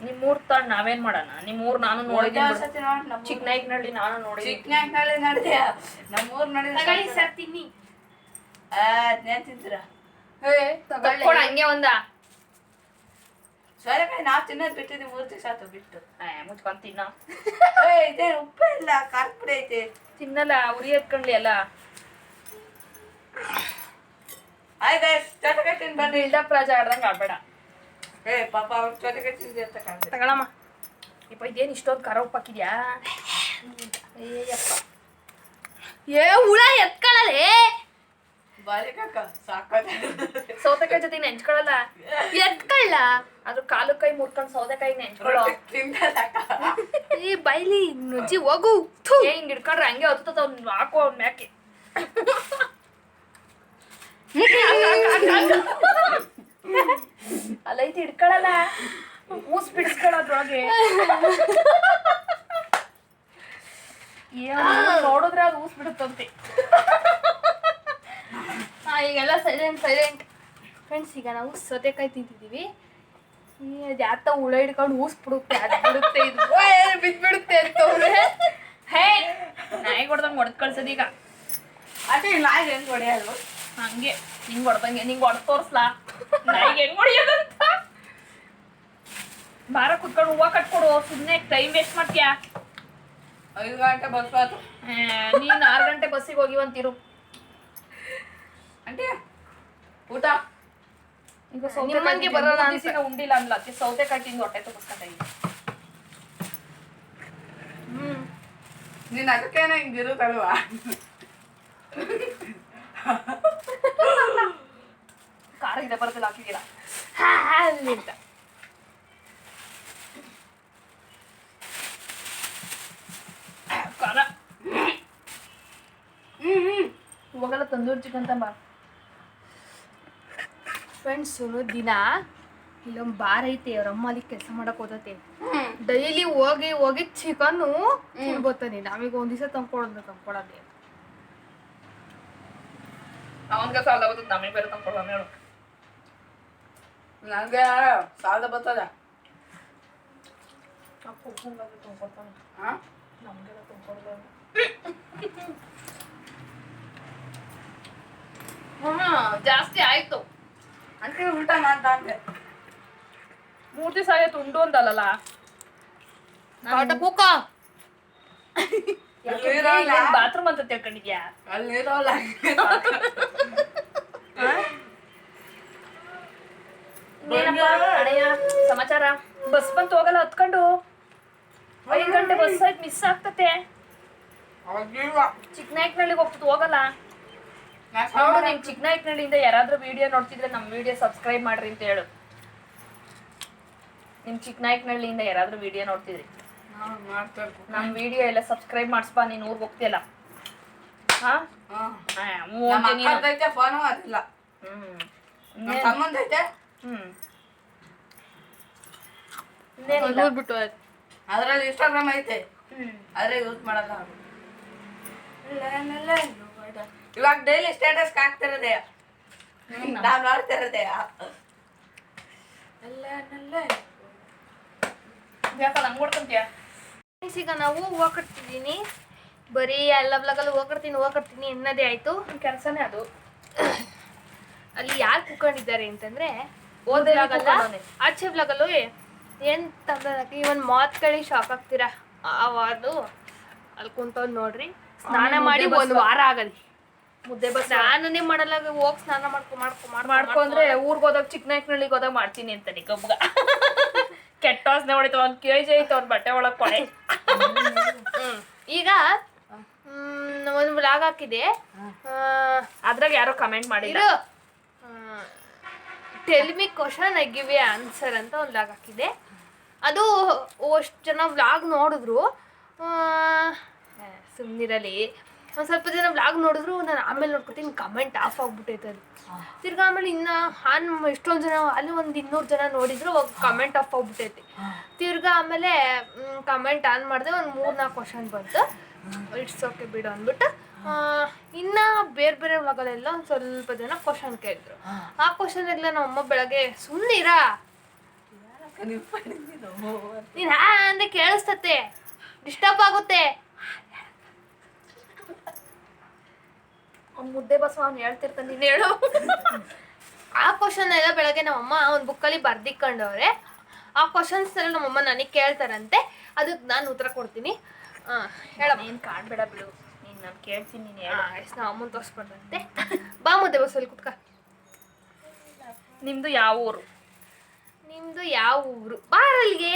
ನಿಮ್ ಊರ್ ತಗೊಂಡ್ ನಾವೇನ್ ಮಾಡೋಣ? ನಿಮ್ ಊರ್ ನಾನು ನೋಡಿದ್ದೀನಿ ಚಿಕ್ಕನಾಯ್ಕನಹಳ್ಳಿ ನಾನು ನೋಡಿ ಚಿಕ್ಕನಾಗ್ನಲ್ಲಿ ನಡೆದ್ಯಾ? ನಮ್ಮ ಊರ್ ನಡೆದ ಸರ್ ತಿನ್ನಿ. ಅದ್ನೇನ್ ಹೇ ತಕ್ಕೊಳ ಹಂಗೆ ಒಂದ. ಸೋರೆಕಾಯಿ ನಾವು ತಿನ್ನೋದ್ ಬಿಟ್ಟಿದ್ವಿ ಮೂರ್ತಿ ದಿವಸ ಆಯ್ತು ಬಿಟ್ಟು. ಏ, ತಿನ್ನೋ. ಇದೇನ್ ಉಪ್ಪೇ ಇಲ್ಲ ಖಾರ ಪುಡಿ ಐತೆ. ತಿನ್ನಲ್ಲ ಉರಿ ಎತ್ಕೊಂಡ್ಲಿ ಅಲ್ಲ. ಆಯ್ ಗೈಸ್ ಚೋಟಕಾಯಿ ತಿನ್ ಬನ್ನಿ. ಬಿಲ್ಡಪ್ ರಾಜ ಆಡ್ದಂಗ್ ಆಡ್ಬೇಡ. ಏ ಪಾಪ ಅವ್ರು ಚೋಟಕಾಯಿ ತಿಂದಿ ಅಂತ ತಗೊಳಮ್ಮ. ಇಪ್ಪ ಇದೇನ್ ಇಷ್ಟೊಂದು ಖಾರ ಉಪ್ಪು ಹಾಕಿದ್ಯಾ ಏಯಪ್ಪ ಏ ಹುಳ ಎತ್ಕೊಳ್ಳಲೇ ಬಾಲಿಕಾಕ ಸೌತೆಕಾಯಿ ಜೊತೆ ನೆಂಚ್ಕೊಳಲ್ಲ. ಎತ್ಕೊಳ್ಳ ಅದ್ರ ಕಾಲು ಕೈ ಮುಟ್ಕೊಂಡು ಸೌದೆಕಾಯಿ ನೆಂಚ್ಕೊಳ್ಳೋ. ಈ ಬೈಲಿ ನುಜ್ಜಿ ಹೋಗು. ಥು. ಏ ಹಿಂಗ್ ಹಿಡ್ಕೊಂಡ್ರೆ ಹಂಗೆ ಹೊತ್ತದ ಅವ್ನ್ ಹಾಕೋ ಅವ್ನ ಮ್ಯಾಕೆ. ಅಲ್ಲೈತಿ ಹಿಡ್ಕೊಳಲ್ಲ. ಮೂಸ್ ಬಿಡಿಸ್ಕೊಳ್ಳೋದ್ರೊಳಗೆ ಏನು ನೋಡಿದ್ರೆ ಅದು ಊಸ್ ಬಿಡುತ್ತಂತೆ. ಹಾ ಈಗೆಲ್ಲ ಸೈಲೆಂಟ್ ಸೈಲೆಂಟ್ ಫ್ರೆಂಡ್ಸ್ ಈಗ ನಾವು ಸೌತೆಕಾಯಿ ತಿಂತಿದ್ದೀವಿ. ಯಾತ ಹುಳ ಹಿಡ್ಕೊಂಡು ಊಸ್ ಬಿಡುತ್ತೆ ಅದು ಬಿಡುತ್ತೆ ಇದು ಬಿದ್ಬಿಡುತ್ತೆ ಅಂತ ಹೇ ನಾಯಿ ಹೊಡ್ದಂಗೆ ಹೊಡೆದ್ ಕಳ್ಸೋದೀಗ ಅದೇ ನಾಯಿ ಹೆಂಗ್ ಹೊಡೆಯೋದು? ಹಂಗೆ ನಿಂಗ್ ಹೊಡ್ದಂಗೆ ನಿಂಗೆ ಹೊಡೆದು ತೋರಿಸ್ಲಾ? ನಾಯಿಗೆ ಹೆಂಗ್ ಹೊಡೆಯೋದಂತ? ಬಾರ ಕುತ್ಕೊಂಡು ಹೂವ ಕಟ್ಕೊಡು ಸುಮ್ಮನೆ ಟೈಮ್ ವೇಸ್ಟ್ ಮಾಡ್ತೀಯಾ? ಐದು ಗಂಟೆ ಬಸ್ ಆತು ನೀನು ನೀನ್ ಆರು ಗಂಟೆ ಬಸ್ಸಿಗೆ ಹೋಗಿವಂತಿರು ಅಂಟಿ ಊಟ? ಈಗ ನಿಮ್ಮಂಗೆ ಬರೋಲ್ಲ ಅಂತ. ದಿನ ಉಂಡಿಲ್ಲ ಸೌತೆಕಾಯಿ ತಿಂದು ಹೊಟ್ಟೆ ಇದ್ದೀನಿ ಹ್ಮ್. ನಿನ್ನ ಅದಕ್ಕೇನ ಹಿಂಗಿರುತ್ತಲ್ವಾ ಖಾರ ಇದೆ ಬರದಲ್ಲಿ ಹಾಕಿದ್ದೀರಾ? ಅಂತ ಖಾರ. ಹ್ಮ್ ಹ್ಮ್. ಇವಾಗೆಲ್ಲ ತಂದೂರ್ ಚಿಕನ್ ತಂಬ? ಫ್ರೆಂಡ್ಸು ದಿನ ಇಲ್ಲೊಂದು ಬಾರ್ ಐತೆ ಅವ್ರ ಅಮ್ಮ ಅಲ್ಲಿ ಕೆಲಸ ಮಾಡಕ್ ಹೋದತೆ. ಡೈಲಿ ಹೋಗಿ ಹೋಗಿ ಚಿಕನ್ನು ತಿನ್ಬೋತಾನೆ. ನಮಗ್ ಒಂದ್ ದಿವಸ ತಂದ್ಕೊಡೋದು. ತಂದ್ಕೊಡೋದೇ ಅವನ್ಗೆ ಸಾಲ ಬರ್ತದೆ ನಮಗೆ ಬೇರೆ ತಂದ್ಕೊಡುವ ಹೇಳು. ನಂಗೆ ಸಾಲದ ಬರ್ತದ? ಹಾ ನಮಗೆಲ್ಲ ಹ್ಮ್ ಜಾಸ್ತಿ ಆಯ್ತು. ಅಂಟಿ ಊಟ ಮಾಡ್ದ ಅಂದೆ. ಮೂರ್ ದಿವಸ ಆಯ್ತು ಉಂಡು ಕಾಟ ಪೂಕ. ಇರೋಲ್ಲ. ಬಾತ್ರೂಮ್ ಅಂತ ತಿಳ್ಕೊಂಡಿದ್ಯಾ? ಅಲ್ಲಿರೋಲ್ಲ ಅಡೆಯ ಸಮಾಚಾರ? ಬಸ್ ಬಂತು ಹೋಗಲ್ಲ ಹತ್ಕೊಂಡು. ಐದು ಗಂಟೆ ಬಸ್ ಆಯ್ತು ಮಿಸ್ ಆಗ್ತತೆ. ಚಿಕ್ಕನಾಯ್ಕನಳ್ಳಿಗೆ ಹೋಗ್ತದೆ ಹೋಗಲ್ಲ. ನೋಡು ನಿಮ್ ಚಿಕ್ಕನಾಯ್ಕನಹಳ್ಳಿಯಿಂದ ಯಾರಾದ್ರೂ ವಿಡಿಯೋ ನೋಡ್ತಿದ್ರೆ ನಮ್ಮ ವಿಡಿಯೋ ಸಬ್ಸ್ಕ್ರೈಬ್ ಮಾಡ್ರಿ ಅಂತ ಹೇಳು ನಿಮ್ ಚಿಕ್ಕನಾಯ್ಕನಹಳ್ಳಿಯಿಂದ ಯಾರಾದ್ರೂ ವಿಡಿಯೋ ನೋಡ್ತಿದ್ರಿ ನಮ್ ವಿಡಿಯೋ ಎಲ್ಲ ಸಬ್ಸ್ಕ್ರೈಬ್ ಮಾಡಿಸ್ಬಾ ನೀನ್ ಊರ್ಗ್ ಹೋಗ್ತಿಯಲ್ಲ ಹಾ ಫೋನು ಅದಿಲ್ಲ ಹ್ಮ್ ಬಿಟ್ಟು ಅದ್ರಲ್ಲಿ ಇನ್ಸ್ಟಾಗ್ರಾಮ್ ಐತೆ ಆದ್ರೆ ಯೂಸ್ ಮಾಡಲ್ಲ ಇವಾಗ ಡೈಲಿ ಸ್ಟೇಟಸ್ ಹಾಕ್ತಿರೋದೆ ನಾವು ನೋಡ್ತಿರೋದೆ ಫ್ರೆಂಡ್ಸ್ ಈಗ ನಾವು ಹೋಗ್ತಿದ್ದೀನಿ ಬರೀ ಎಲ್ಲ ಬ್ಲಾಗಲ್ಲಿ ಹೋಗ್ತೀನಿ ಹೋಗ್ತೀನಿ ಅನ್ನೋದೇ ಆಯ್ತು. ಕೆಲಸನೇ ಅದು. ಅಲ್ಲಿ ಯಾರು ಕುತ್ಕೊಂಡಿದ್ದಾರೆ ಅಂತಂದ್ರೆ ಓದೇ ಆಗಲ್ಲ. ಆಚೆ ಬ್ಲಾಗಲ್ಲೂ ಏನ್ ತಂದಕ್ಕೆ ಇವನ್ ಮಾತ್ಕಳಿ ಶಾಕ್ ಆಗ್ತೀರಾ? ಅದು ಅಲ್ಲಿ ಕುಂತ ನೋಡ್ರಿ. ಸ್ನಾನ ಮಾಡಿ ಒಂದು ಒಂದ್ ವಾರ ಆಗಲಿ. ಮುದ್ದೆ ಬಸ್ ಸ್ನಾನನೇ ಮಾಡಲ್ಲ ಹೋಗಿ ಸ್ನಾನ ಮಾಡ್ಕೊ ಮಾಡ್ಕೊ ಮಾಡ್ಕೊಂಡ್ರೆ ಮಾಡ್ಕೊ ಅಂದ್ರೆ ಊರ್ಗ್ ಹೋದಾಗ ಚಿಕ್ಕನಾಯ್ಕನಳ್ಳಿಗೆ ಹೋದಾಗ ಮಾಡ್ತೀನಿ ಅಂತಾನೆ ಗಬ್ಬಗ ಕೆಟ್ಟ ವಾಸನೆ ಹೊಡಿತಾವ. ಒಂದ್ ಕೆ ಜಿ ಐತೆ ಅವ್ನ ಬಟ್ಟೆ ಒಳಗ್ ಕೊಳೆ ಹ್ಮ್. ಈಗ ಹ್ಮ್, ಒಂದು ಬ್ಲಾಗ್ ಹಾಕಿದೆ. ಅದ್ರಾಗ ಯಾರೋ ಕಮೆಂಟ್ ಮಾಡಿದ್ರು tell me question I give a answer ಅಂತ ಒಂದು ಬ್ಲಾಗ್ ಹಾಕಿದೆ. ಅದು ಅಷ್ಟು ಜನ ಬ್ಲಾಗ್ ನೋಡಿದ್ರು. ಸುಮ್ಮನಿರಲಿ ಒಂದು ಸ್ವಲ್ಪ ಜನ ಬ್ಲಾಗ್ ನೋಡಿದ್ರು ನಾನು ಆಮೇಲೆ ನೋಡ್ಕೊತೀನಿ ಕಮೆಂಟ್ ಆಫ್ ಆಗ್ಬಿಟ್ಟೈತೆ ಅದು. ತಿರ್ಗಾ ಆಮೇಲೆ ಇನ್ನು ಹಾನ್ ಎಷ್ಟೊಂದು ಜನ ಅಲ್ಲಿ ಒಂದು ಇನ್ನೂರು ಜನ ನೋಡಿದ್ರು ಕಮೆಂಟ್ ಆಫ್ ಆಗ್ಬಿಟ್ಟೈತಿ. ತಿರ್ಗಾ ಆಮೇಲೆ ಕಮೆಂಟ್ ಆನ್ ಮಾಡಿದೆ ಒಂದು ಮೂರು ನಾಲ್ಕು ಕ್ವಶನ್ ಬಂತು. ಇಟ್ಸ್ ಓಕೆ ಬಿಡು ಅಂದ್ಬಿಟ್ಟು ಇನ್ನು ಬೇರೆ ಬೇರೆ ಮಗಳೆಲ್ಲ ಒಂದು ಸ್ವಲ್ಪ ಜನ ಕ್ವಶನ್ ಕೇಳಿದ್ರು. ಆ ಕ್ವಶನ್ ಎಲ್ಲ ನಮ್ಮಮ್ಮ ಬೆಳಗ್ಗೆ ಸುಮ್ಮನಿರಾ ನೀನು ಹಾ ಅಂದ್ರೆ ಕೇಳಿಸ್ತತೆ. ಡಿಸ್ಟರ್ಬ್ ಆಗುತ್ತೆ. ಅವ್ನ್ ಮುದ್ದೆ ಬಸವ ಅವ್ನು ಹೇಳ್ತಿರ್ತಾನೆ ನೀನು ಹೇಳು. ಆ ಕ್ವಶನ್ ಎಲ್ಲ ಬೆಳಗ್ಗೆ ನಮ್ಮಮ್ಮ ಒಂದು ಬುಕ್ಕಲ್ಲಿ ಬರ್ದಿಕ್ಕಂಡವ್ರೆ. ಆ ಕ್ವಶನ್ಸ್ ಎಲ್ಲ ನಮ್ಮಮ್ಮ ನನಗೆ ಕೇಳ್ತಾರಂತೆ. ಅದಕ್ಕೆ ನಾನು ಉತ್ತರ ಕೊಡ್ತೀನಿ. ಆ, ಹೇಳಮ್ಮ. ಏನು ಕಾಣ್ಬೇಡ ಬಿಡು. ನೀನು ನಾನು ಕೇಳ್ತೀನಿ ನೀನು ಹೇಳು. ನಮ್ಮ ಅಮ್ಮನ ತೋರಿಸ್ಬಾರ್ದಂತೆ ಬಾ ಮುದ್ದೆ ಬಸ್ಸಲ್ಲಿ ಕುತ್ಕ. ನಿಮ್ಮದು ಯಾವ ಊರು? ನಿಮ್ಮದು ಯಾವ ಊರು? ಬಾರಲ್ಲಿಗೆ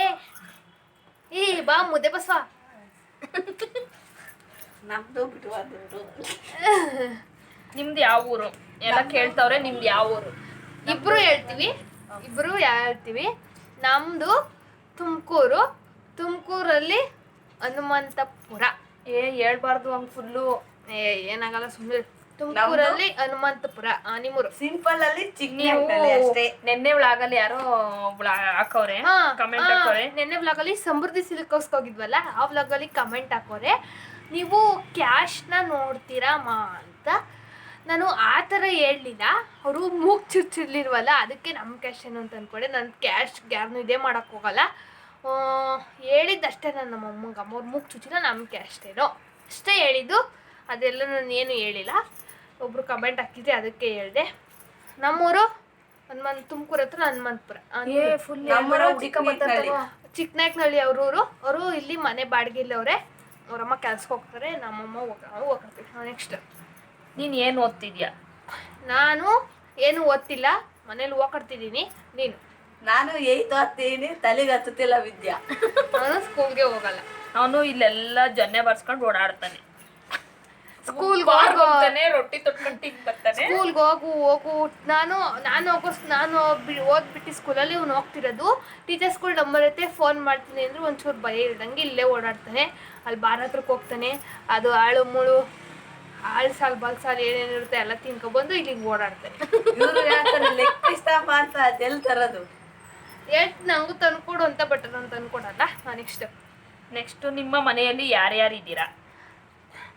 ಏ ಬಾ ಮುದ್ದೆ ಬಸವ. ನಮ್ದು ಬಿಡುವಾದವರು ನಿಮ್ದು ಯಾವ ಊರು? ಎಲ್ಲ ಕೇಳ್ತಾವ್ರೆ ನಿಮ್ದು ಯಾವ ಊರು? ಇಬ್ರು ಹೇಳ್ತೀವಿ. ಇಬ್ರು ಹೇಳ್ತೀವಿ. ನಮ್ದು ತುಮಕೂರು. ತುಮಕೂರಲ್ಲಿ ಹನುಮಂತಪುರ. ಏ ಹೇಳ್ಬಾರ್ದು ಹಂಗ್ ಫುಲ್ಲು ಏ ಏನಾಗಲ್ಲ ಸುಮ್ಮನೆ ತುಮಕೂರಲ್ಲಿ ಹನುಮಂತಪುರ ನಿಮ್ಮೂರು. ಸಿಂಪಲ್ ಅಲ್ಲಿ ಅಷ್ಟೇ. ನೆನ್ನೆ ಒಳಗಲ್ಲಿ ಯಾರೋ ಹಾಕೋರೆ ಹಾಕವ್ರೆ ಹಾ, ಕಮೆಂಟ್ ಹಾ, ಹಾಕವ್ರೆ ನೆನ್ನೆ ವ್ಲಾಗಲ್ಲಿ ಸಮೃದ್ಧಿ ಸಿಲ್ಕೋಸ್ಕ ಹೋಗಿದ್ವಲ್ಲ ಆ ವ್ಲಾಗಲ್ಲಿ ಕಮೆಂಟ್ ಹಾಕೋರೆ. ನೀವು ಕ್ಯಾಶ್ನ ನೋಡ್ತೀರಾ ಮಾ ಅಂತ? ನಾನು ಆ ಥರ ಹೇಳಲಿಲ್ಲ. ಅವರು ಮೂಗ್ ಚುಚ್ಚಿರ್ಲಿಲ್ವಲ್ಲ ಅದಕ್ಕೆ ನಮ್ಮ ಕ್ಯಾಶ್ ಏನು ಅಂತ ಅಂದ್ಕೊಂಡೆ ನನ್ನ ಕ್ಯಾಶ್ ಯಾರನ್ನೂ ಇದೇ ಮಾಡೋಕ್ಕೆ ಹೋಗಲ್ಲ. ಆ, ಹೇಳಿದ್ದಷ್ಟೇ ನಾನು ನಮ್ಮ ಅಮ್ಮಂಗೆ ಅಮ್ಮವ್ರ ಅವ್ರು ಮೂಗ್ ಚುಚ್ಚಿಲ್ಲ ನಮ್ಮ ಕ್ಯಾಶ್ಟೇನೋ ಅಷ್ಟೇ ಹೇಳಿದ್ದು. ಅದೆಲ್ಲ ನಾನು ಏನು ಹೇಳಿಲ್ಲ. ಒಬ್ಬರು ಕಮೆಂಟ್ ಹಾಕಿದ್ರೆ ಅದಕ್ಕೆ ಹೇಳಿದೆ. ನಮ್ಮೂರು ಹನುಮನ್ ತುಮಕೂರು ಹತ್ರ ಹನುಮಂತಪುರ. ಚಿಕ್ಕನಾಯಕನಹಳ್ಳಿ ಅವ್ರ ಊರು. ಅವರು ಇಲ್ಲಿ ಮನೆ ಬಾಡಿಗೆಲ್ಲವ್ರೆ ಅವರಮ್ಮ ಕೆಲ್ಸಕ್ಕೆ ಹೋಗ್ತಾರೆ. ನಮ್ಮಮ್ಮ ಹೋಗ್ತಾರೆ. ನೆಕ್ಸ್ಟ್ ನೀನ್ ಏನು ಓದ್ತಿದ್ಯಾ? ನಾನು ಏನು ಓದ್ತಿಲ್ಲ ಮನೇಲಿ ಹೋಗ್ತಿದ್ದೀನಿ ನೀನು? ನಾನು ಏಯ್ತು ಓದ್ತೀನಿ ತಲೆಗೆ ಹತ್ತುತ್ತಿಲ್ಲ ವಿದ್ಯಾ. ನಾನು ಸ್ಕೂಲ್ಗೆ ಹೋಗಲ್ಲ. ಅವನು ಇಲ್ಲೆಲ್ಲ ಜೊನ್ನೆ ಬರ್ಸ್ಕೊಂಡು ಓಡಾಡ್ತಾನೆ. ಸ್ಕೂಲ್ಗೆ ಹೋಗೋ ಹೋಗ್ತಾನೆ ರೊಟ್ಟಿ ತೊಟ್ಕೊಂಡು ತಿಂಗ್ ಬರ್ತಾನೆ. ಸ್ಕೂಲ್ಗೆ ಹೋಗು ಹೋಗು. ನಾನು ನಾನು ಹೋಗೋ ನಾನು ಬಿ- ಓದ್ಬಿಟ್ಟು ಸ್ಕೂಲಲ್ಲಿ ಇವ್ನು ಹೋಗ್ತಿರೋದು. ಟೀಚರ್ಸ್ಗಳು ನಂಬರ್ ಐತೆ ಫೋನ್ ಮಾಡ್ತೀನಿ ಅಂದ್ರೆ ಒಂಚೂರು ಭಯ ಇಲ್ದಂಗೆ ಇಲ್ಲೇ ಓಡಾಡ್ತಾನೆ. ಅಲ್ಲಿ ಬಾರ ಹತ್ರಕ್ಕೆ ಹೋಗ್ತಾನೆ. ಅದು ಆಳು ಮುಳು ಆಳು ಸಾಲ್ ಬಲ್ ಸಾಲ್ ಏನೇನಿರುತ್ತೆ ಎಲ್ಲ ತಿನ್ಕೊಬಂದು ಇಲ್ಲಿಗೆ ಓಡಾಡ್ತಾರೆ ಇವರು ಯಾಕಂದ್ರೆ ಲೆಗ್ ಸ್ಟಾಪ್ ಅಂತ ಅದೆಲ್ ತರದು? ಎಷ್ಟು ನಂಗೂ ತಂದ್ಕೊಡು ಅಂತ ಬಟ್ ನಾನು ತಂದ್ಕೊಡಲ್ಲ. ನೆಕ್ಸ್ಟ್ ನೆಕ್ಸ್ಟು ನಿಮ್ಮ ಮನೆಯಲ್ಲಿ ಯಾರ್ಯಾರು ಇದ್ದೀರಾ?